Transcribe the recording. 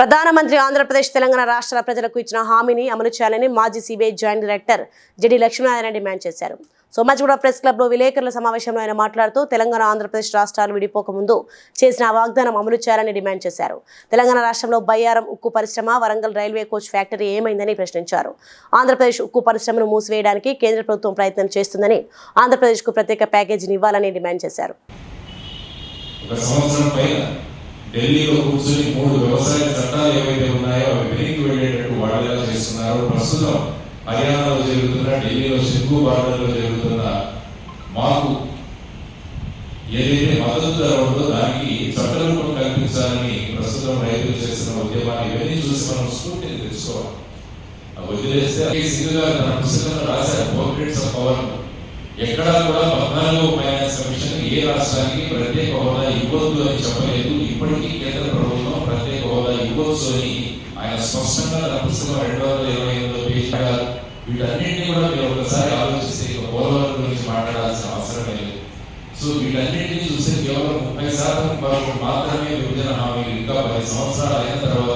ప్రధానమంత్రి ఆంధ్రప్రదేశ్ తెలంగాణ రాష్ట్రాల ప్రజలకు ఇచ్చిన హామీని అమలు చేయాలని మాజీ CBI joint director JD Lakshminarayana demand చేశారు సోమాజిగూడ ప్రెస్ క్లబ్లో విలేకరుల సమావేశంలో ఆయన మాట్లాడుతూ తెలంగాణ ఆంధ్రప్రదేశ్ రాష్ట్రాలు విడిపోకముందు చేసిన వాగ్దానం అమలు చేయాలని డిమాండ్ చేశారు తెలంగాణ రాష్ట్రంలో బయ్యారం ఉక్కు పరిశ్రమ వరంగల్ రైల్వే కోచ్ ఫ్యాక్టరీ ఏమైందని ప్రశ్నించారు ఆంధ్రప్రదేశ్ ఉక్కు పరిశ్రమను మూసివేయడానికి కేంద్ర ప్రభుత్వం ప్రయత్నం చేస్తుందని ఆంధ్రప్రదేశ్కు ప్రత్యేక ప్యాకేజీని ఇవ్వాలని డిమాండ్ చేశారు ఢిల్లీలో కూర్చొని మూడు వ్యవసాయ చట్టాలు ఏవైతే ఉన్నాయో అవి వెనక్కి వెళ్ళేటట్టు వాడేలా చేస్తున్నారు ప్రస్తుతం హర్యానాలో జరుగుతున్న ఢిల్లీలో సిక్కు బార్డర్లో జరుగుతున్న మాకు ఏదైతే మద్దతు ధర ఉందో దానికి చట్టరూపం కల్పించాలని ప్రస్తుతం రైతులు చేస్తున్న ఉద్యమాన్ని ఇవన్నీ చూసి మనం స్ఫూర్తిని తెలుసుకోవాలి వదిలేస్తే గారు తన పుస్తకంలో రాశారు ఆఫ్ పవర్ ఎక్కడా కూడా పద్నాలుగో ఫైనాన్స్ కమిషన్ ఏ రాష్ట్రానికి ప్రత్యేక హోదా ఇవ్వద్దు అని చెప్పలేదు ఇప్పటికీ కేంద్ర ప్రభుత్వం ప్రత్యేక హోదా ఇవ్వచ్చు అని ఆయన స్పష్టంగా తన పుస్తకం రెండు వందల ఇరవై ఎనిమిదిలో పేర్చారు వీటన్నింటినీ కూడా మీరు ఒకసారి ఆలోచిస్తే పోలవరం గురించి మాట్లాడాల్సిన అవసరం లేదు సో వీటన్నింటినీ చూస్తే కేవలం ముప్పై శాతం వరకు మాత్రమే విభజన హామీలు ఇంకా పది సంవత్సరాలు అయిన తర్వాత